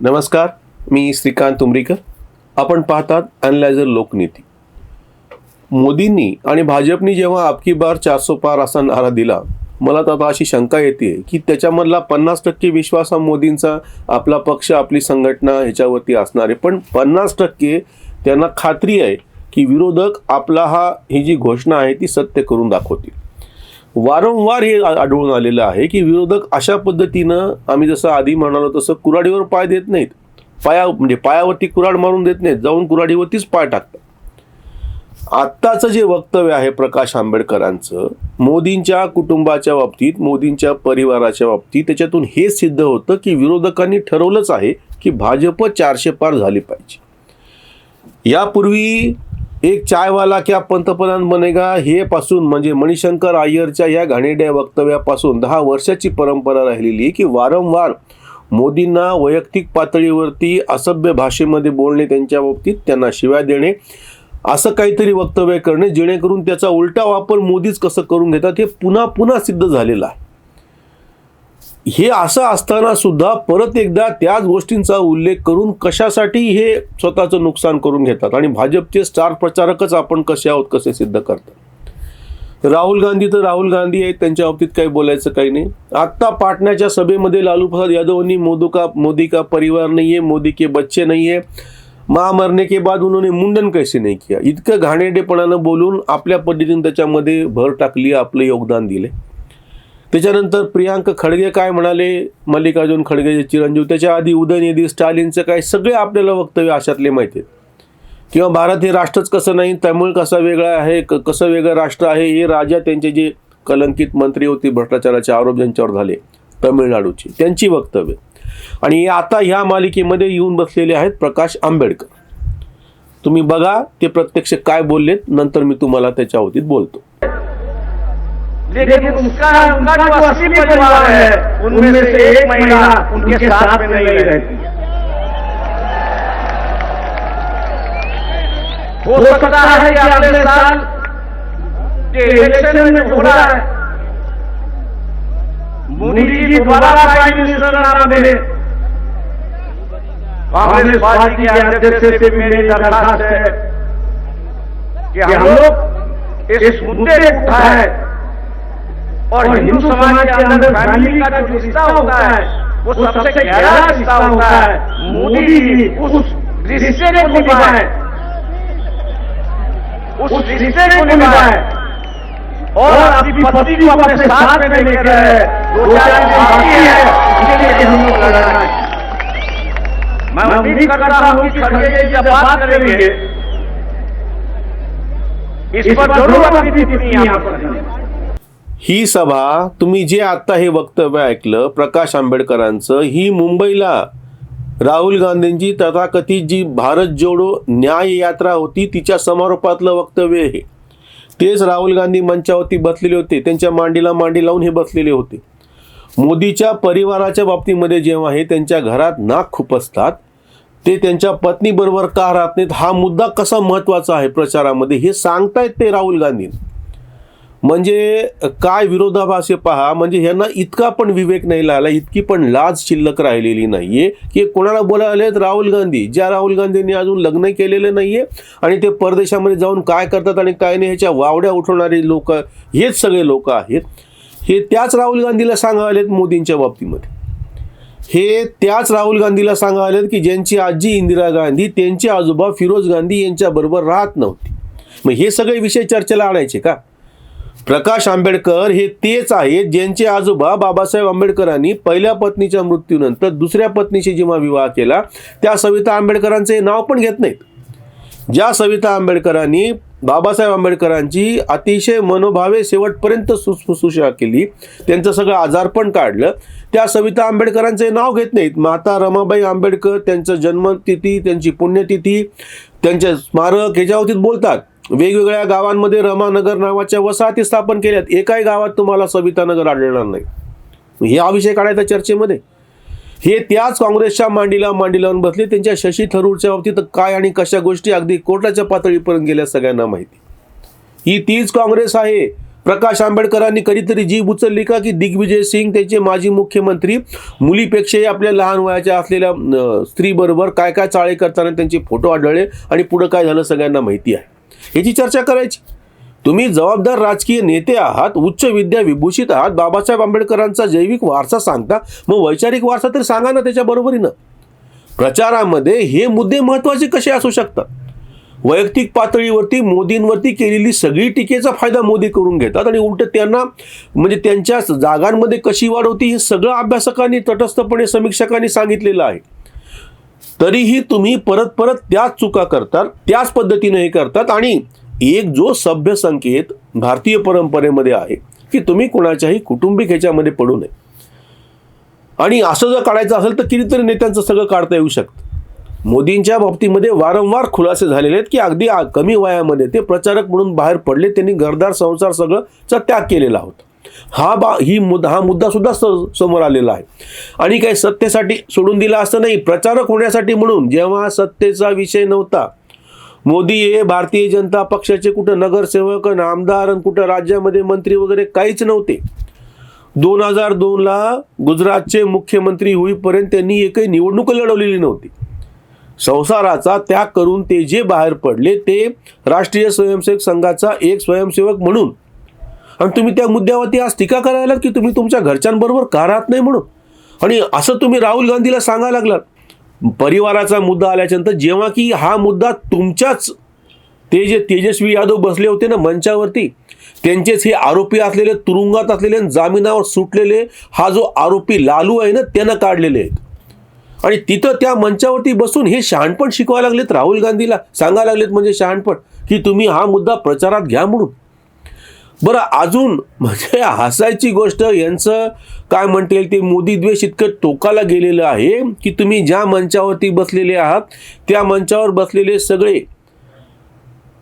नमस्कार मी श्रीकांत तुमरीकर. आपण पाहतात अनलायझर लोकनीती. मोदींनी आणि भाजपनी जेव्हा आपकी बार चारसो पार असा नारा दिला मला तर आता अशी शंका येते की त्याच्यामधला पन्नास टक्के विश्वास हा मोदींचा आपला पक्ष आपली संघटना ह्याच्यावरती असणार. आहे पण पन्नास टक्के त्यांना खात्री आहे की विरोधक आपला हा ही जी घोषणा आहे ती सत्य करून दाखवतील. वारंवार हे आढळून आलेलं आहे की विरोधक अशा पद्धतीनं आम्ही जसं आधी म्हणालो तसं कुऱ्हाडीवर पाय देत नाहीत. पाया म्हणजे पायावरती कुऱ्हाड मारून देत नाहीत जाऊन कुऱ्हाडीवरतीच पाय टाकतात. आत्ताचं जे वक्तव्य आहे प्रकाश आंबेडकरांचं मोदींच्या कुटुंबाच्या बाबतीत मोदींच्या परिवाराच्या बाबतीत त्याच्यातून हे सिद्ध होतं की विरोधकांनी ठरवलंच आहे की भाजप चारशे पार झाली पाहिजे. यापूर्वी एक चायवाला क्या पंतप्रधान बनेगा हे पासून म्हणजे मणिशंकर अय्यरच्या या घाणेड्या वक्तव्यापासून दहा वर्षाची परंपरा राहिलेली आहे की वारंवार मोदींना वैयक्तिक पातळीवरती असभ्य भाषेमध्ये बोलणे त्यांच्या बाबतीत त्यांना शिव्या देणे असं काहीतरी वक्तव्य करणे जेणेकरून त्याचा उलटा वापर मोदीच कसं करून घेतात हे पुन्हा पुन्हा सिद्ध झालेलं आहे. हे असं असताना सुद्धा परत एकदा त्याच गोष्टींचा उल्लेख करून कशासाठी हे स्वतःचं नुकसान करून घेतात? आणि भाजपचे स्टार प्रचारकच आपण कसे आहोत? कसे सिद्ध करतात? राहुल गांधी तर राहुल गांधी आहेत त्यांच्या बाबतीत काही बोलायचं काही नाही. आत्ता पाटण्याच्या सभेमध्ये लालू प्रसाद यादवनी मोदू का मोदी का परिवार नाही आहे मोदी के बच्चे नाही आहे मां मरने के बाद उन्होंने मुंडन कैसे नाही किया? इतकं घाणेडेपणानं बोलून आपल्या पद्धतीने त्याच्यामध्ये भर टाकली आपलं योगदान दिले त्याच्यानंतर प्रियांक खडगे काय म्हणाले? मल्लिकार्जुन खडगे चिरंजीव त्याच्या आधी उदयनिधी स्टालिनचं काय सगळे आपल्याला वक्तव्य अशातले माहिती आहेत. किंवा भारत हे राष्ट्रच कसं नाही तमिळ कसा वेगळा आहे क- कसं वेगळं राष्ट्र आहे हे राजा त्यांचे जे कलंकित मंत्री होते भ्रष्टाचाराचे आरोप ज्यांच्यावर झाले तमिळनाडूची त्यांची वक्तव्य. आणि आता ह्या मालिकेमध्ये येऊन बसलेले आहेत प्रकाश आंबेडकर. तुम्ही बघा ते प्रत्यक्ष काय बोललेत नंतर मी तुम्हाला त्याच्या बोलतो. लेकिन उसका उनका जो असली परिवार है उनमें से एक महिला उनके साथ में नहीं रहती। हो सकता है कि अगले साल के इलेक्शन में हो रहा है। मोदी जी दोबारा प्राइम मिनिस्टर ना बने कांग्रेस पार्टी के अध्यक्ष से भी मेरी दरखास्त है कि हम लोग इस मुद्दे को उठाए। और हिंदू समाज के अंदर फैमिली का जो रिश्ता होता है वो सबसे गहरा रिश्ता होता है। मोदी जी उस रिश्ते को निभाए। उस रिश्ते को निभाए। और अपनी पत्नी को अपने साथ में लेकर दो चार दिन बाकी है। इसके लिए हम लोग लड़ना है मैं उम्मीद करता हूँ कि खड़गे जी जब बात करेंगे इस पर ज़रूर अपनी टिप्पणी यहाँ पर करेंगे। ही सभा तुम्ही जे आत्ता हे वक्तव्य ऐकलं प्रकाश आंबेडकरांचं ही मुंबईला राहुल गांधींची तथाकथित जी भारत जोडो न्याय यात्रा होती तिच्या समारोपातलं वक्तव्य आहे तेच राहुल गांधी मंचावरती बसलेले होते त्यांच्या मांडीला मांडी लावून हे बसलेले होते. मोदीच्या परिवाराच्या बाबतीमध्ये जेव्हा हे त्यांच्या घरात नाक खुपसतात ते त्यांच्या पत्नीबरोबर का राहत नाहीत हा मुद्दा कसा महत्त्वाचा आहे प्रचारामध्ये हे सांगतायत ते राहुल गांधी. म्हणजे काय विरोधाभास पहा म्हणजे ह्यांना इतका पण विवेक नाही लागला इतकी पण लाज शिल्लक राहिलेली नाहीये की कोणाला बोलायला आहेत? राहुल गांधी. ज्या राहुल गांधींनी अजून लग्न केलेलं नाहीये आणि ते परदेशामध्ये जाऊन काय करतात आणि काय नाही ह्याच्या वावड्या उठवणारे लोक हेच सगळे लोक आहेत. हे त्याच राहुल गांधीला सांगायलेत मोदींच्या बाबतीमध्ये. हे त्याच राहुल गांधीला सांगायलेत की ज्यांची आजी इंदिरा गांधी त्यांचे आजोबा फिरोज गांधी यांच्याबरोबर राहत नव्हती. मग हे सगळे विषय चर्चेला आणायचे का? प्रकाश आंबेडकर हे तेच आहेत ज्यांचे आजोबा बाबासाहेब आंबेडकरांनी पहिल्या पत्नीच्या मृत्यूनंतर दुसऱ्या पत्नीशी जेव्हा विवाह केला त्या सविता आंबेडकरांचे नाव पण घेत नाहीत. ज्या सविता आंबेडकरांनी बाबासाहेब आंबेडकरांची अतिशय मनोभावे शेवटपर्यंत सुश्रूषा केली त्यांचं सगळं आजारपण काढलं त्या सविता आंबेडकरांचे नाव घेत नाहीत. माता रमाबाई आंबेडकर त्यांचं जन्मतिथी त्यांची पुण्यतिथी त्यांचे स्मारक ह्याच्यावरतीच बोलतात. वेगवेगळ्या गावांमध्ये रमानगर नावाच्या वसाहती स्थापन केल्यात. एकाही गावात तुम्हाला सवितानगर आढळणार नाही. हे हा विषय काढायचा चर्चेमध्ये. हे त्याच काँग्रेसच्या मांडीला मांडी लावून बसले. त्यांच्या शशी थरूरच्या बाबतीत काय आणि कशा गोष्टी अगदी कोर्टाच्या पातळीपर्यंत गेल्या सगळ्यांना माहिती. ही तीच काँग्रेस आहे. प्रकाश आंबेडकरांनी कधीतरी जीभ उचलली का की दिग्विजय सिंग त्यांचे माजी मुख्यमंत्री मुलीपेक्षाही आपल्या लहान वयाच्या असलेल्या स्त्रीबरोबर काय काय चाळे करताना त्यांचे फोटो आढळले आणि पुढं काय झालं सगळ्यांना माहिती आहे. ह्याची चर्चा करायची. तुम्ही जबाबदार राजकीय नेते आहात उच्च विद्या विभूषित आहात बाबासाहेब आंबेडकरांचा जैविक वारसा सांगता मग वैचारिक वारसा तरी सांगा ना त्याच्या बरोबरीनं. प्रचारामध्ये हे मुद्दे महत्त्वाचे कसे असू शकतात? वैयक्तिक पातळीवरती मोदींवरती केलेली सगळी टीकेचा फायदा मोदी करून घेतात आणि उलट त्यांना म्हणजे त्यांच्या जागांमध्ये कशी वाढ होती हे सगळं अभ्यासकांनी तटस्थपणे समीक्षकांनी सांगितलेलं आहे. तरीही तुम्ही परत परत त्याच चुका करतात त्याच पद्धतीने हे करतात आणि एक जो सभ्य संकेत भारतीय परंपरेमध्ये आहे की तुम्ही कुणाच्याही कुटुंबिक ह्याच्यामध्ये पडू नये. आणि असं जर काढायचं असेल तर कितीतरी नेत्यांचं सगळं काढता येऊ शकतं. मोदींच्या बाबतीमध्ये वारंवार खुलासे झालेले आहेत की अगदी कमी वयामध्ये ते प्रचारक म्हणून बाहेर पडले त्यांनी घरदार संसार सगळं त्याग केलेला होता. हा बा ही मुद्दा हा मुद्दा सुद्धा स- समोर आलेला आहे. आणि काही सत्तेसाठी सोडून दिला असं नाही प्रचारक होण्यासाठी म्हणून जेव्हा सत्तेचा विषय नव्हता मोदी हे भारतीय जनता पक्षाचे कुठं नगरसेवक आणि आमदार आणि कुठं राज्यामध्ये मंत्री वगैरे काहीच नव्हते. दोन हजार दोनला गुजरातचे मुख्यमंत्री होईपर्यंत त्यांनी एकही निवडणूक लढवलेली नव्हती. संसाराचा त्याग करून ते जे बाहेर पडले ते राष्ट्रीय स्वयंसेवक संघाचा एक स्वयंसेवक म्हणून आणि तुम्ही त्या मुद्द्यावरती आज टीका करायला की तुम्ही तुमच्या घरच्यांबरोबर का राहत नाही म्हणून? आणि असं तुम्ही राहुल गांधीला सांगा लागलात. परिवाराचा मुद्दा आल्याच्यानंतर जेव्हा की हा मुद्दा तुमच्याच ते जे तेजस्वी यादव बसले होते ना मंचावरती त्यांचेच हे आरोपी असलेले तुरुंगात असलेले जामिनावर सुटलेले हा जो आरोपी लालू आहे ना त्यानं काढलेले आहेत. आणि तिथं त्या मंचावरती बसून हे शहाणपण शिकवायला लागलेत राहुल गांधीला सांगायला लागलेत म्हणजे शहाणपण की तुम्ही हा मुद्दा प्रचारात घ्या म्हणून. बरं अजून म्हणजे हसायची गोष्ट यांचं काय म्हणता येईल ते मोदी द्वेष इतकं टोकाला गेलेलं आहे की तुम्ही ज्या मंचावरती बसलेले आहात त्या मंचावर बसलेले सगळे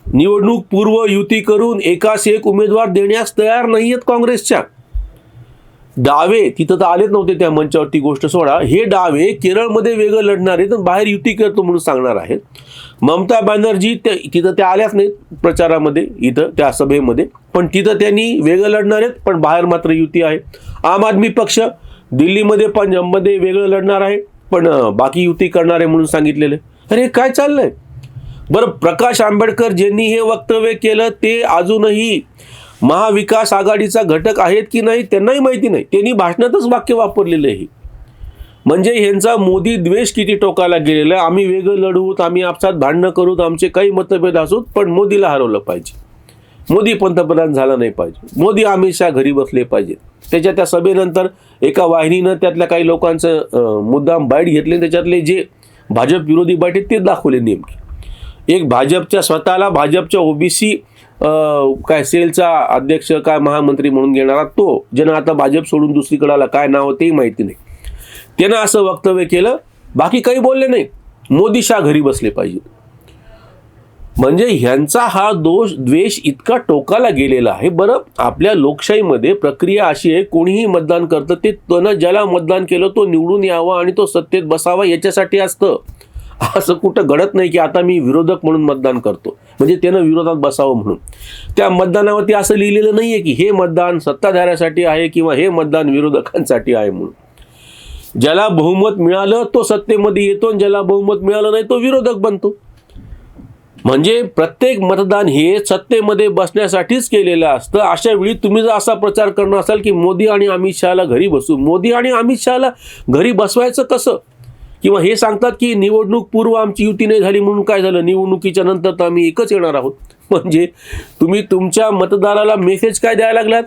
निवडणूक पूर्व युती करून एकास एक उमेदवार देण्यास तयार नाही आहेत काँग्रेसच्या. डावे तिथं तर आलेच नव्हते त्या मंचावरती गोष्ट सोडा. हे डावे केरळमध्ये वेगळं लढणार आहेत बाहेर युती करतो म्हणून सांगणार आहेत. ममता बॅनर्जी त्या तिथं त्या आल्याच नाहीत प्रचारामध्ये इथं त्या सभेमध्ये. पण तिथं त्यांनी वेगळं लढणार आहेत पण बाहेर मात्र युती आहे. आम आदमी पक्ष दिल्लीमध्ये पंजाबमध्ये वेगळं लढणार आहे पण बाकी युती करणार आहे म्हणून सांगितलेलं अरे काय चाललंय? बरं प्रकाश आंबेडकर ज्यांनी हे वक्तव्य केलं ते अजूनही महाविकास आघाडीचा घटक आहेत की नाही त्यांनाही माहिती नाही. त्यांनी भाषणातच वाक्य वापरलेलं आहे. म्हणजे ह्यांचा मोदी द्वेष किती टोकाला गेलेला आहे. आम्ही वेगळं लढवूत आम्ही आपसात भांडणं करूत आमचे काही मतभेद असूत पण मोदीला हरवलं पाहिजे. मोदी पंतप्रधान झाला नाही पाहिजे. मोदी अमित शहा घरी बसले पाहिजेत. त्याच्या त्या सभेनंतर एका वाहिनीनं त्यातल्या काही लोकांचं मुद्दाम बाईट घेतले त्याच्यातले जे भाजप विरोधी बाईट आहेत ते दाखवले नेमके. एक भाजपच्या स्वतःला भाजपच्या ओबीसी काय सेलचा अध्यक्ष काय महामंत्री म्हणून घेणारा तो ज्यानं आता भाजप सोडून दुसरीकडे आला काय नाव तेही माहिती नाही. त्यानं असं वक्तव्य केलं बाकी काही बोलले नाही. मोदी शाह घरी बसले पाहिजे म्हणजे ह्यांचा हा दोष द्वेष इतका टोकाला गेलेला आहे. बरं आपल्या लोकशाहीमध्ये प्रक्रिया अशी आहे कोणीही मतदान करतं ते त्यानं ज्याला मतदान केलं तो निवडून यावा आणि तो सत्तेत बसावा याच्यासाठी असतं. असं कुठं घडत नाही की आता मी विरोधक म्हणून मतदान करतो. म्हणजे त्यानं विरोधात बसावं म्हणून. त्या मतदानावरती असं लिहिलेलं नाही आहे की हे मतदान सत्ताधाऱ्यासाठी आहे किंवा हे मतदान विरोधकांसाठी आहे म्हणून. ज्याला बहुमत मिळालं तो सत्तेमध्ये येतो आणि ज्याला बहुमत मिळालं नाही तो विरोधक बनतो. म्हणजे प्रत्येक मतदान हे सत्तेमध्ये बसण्यासाठीच केलेलं असतं. अशा वेळी तुम्ही जर असा प्रचार करणार असाल की मोदी आणि अमित शहाला घरी बसू. मोदी आणि अमित शहाला घरी बसवायचं कसं? किंवा हे सांगतात की निवडणूक पूर्व आमची युती नाही झाली म्हणून काय झालं? निवडणुकीच्या नंतर तर आम्ही एकच येणार आहोत. म्हणजे तुम्ही तुमच्या मतदाराला मेसेज काय द्यायला लागलात?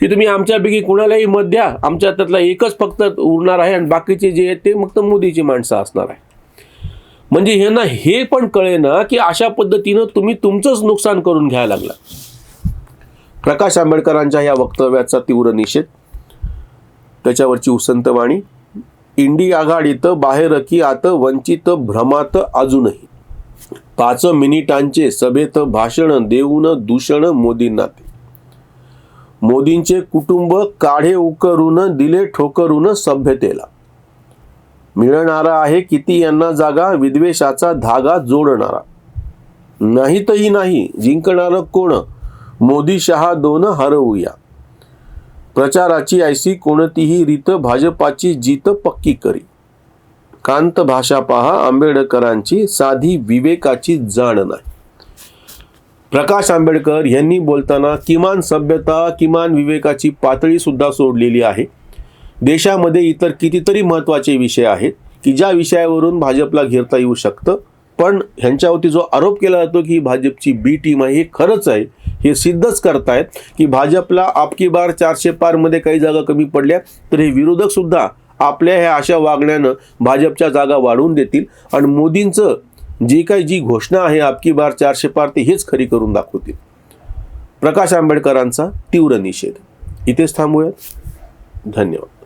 की तुम्ही आमच्यापैकी कुणालाही मत द्या. आमच्या त्यातला एकच फक्त उरणार आहे आणि बाकीचे जे आहेत ते फक्त मोदीची माणसं असणार आहे. म्हणजे हे ना हे पण कळे ना की अशा पद्धतीनं तुम्ही तुमचंच नुकसान करून घ्यायला लागला. प्रकाश आंबेडकरांच्या या वक्तव्याचा तीव्र निषेध. त्याच्यावरची उसंतवाणी इंडी आघाडीत बाहेर की आत वंचित भ्रमात अजूनही. पाच मिनिटांचे सभेत भाषण देऊन दूषण मोदींना ते. मोदींचे कुटुंब काढे उकरून दिले ठोकरून सभ्यतेला. मिळणारा आहे किती यांना जागा विद्वेषाचा धागा जोडणारा. नाहीतही नाही जिंकणारं कोण? मोदी शहा दोन हरवूया. प्रचाराची ऐसी कोणतीही रीत भाजपाची जीत पक्की करी. कांत भाषा पहा आंबेडकरांची साधी विवेकाची जाण नाही. प्रकाश आंबेडकर यांनी बोलताना किमान सभ्यता किमान विवेकाची पातळी सुद्धा सोडलेली आहे. देशामध्ये इतर कितीतरी महत्त्वाचे विषय आहेत की ज्या विषयावरून भाजपला घेरता येऊ शकतं. पण ह्यांच्यावरती जो आरोप केला जातो की भाजपची बी टीम आहे हे खरंच आहे. हे सिद्धच करतायत की भाजपला आपकी बार चारशे पारमध्ये काही जागा कमी पडल्या तर हे विरोधकसुद्धा आपल्या ह्या अशा वागण्यानं भाजपच्या जागा वाढवून देतील. आणि मोदींचं जी काही जी घोषणा आहे आपकी बार चारशे पार ते हेच खरी करून दाखवतील. प्रकाश आंबेडकरांचा तीव्र निषेध. इथेच थांबूयात. धन्यवाद.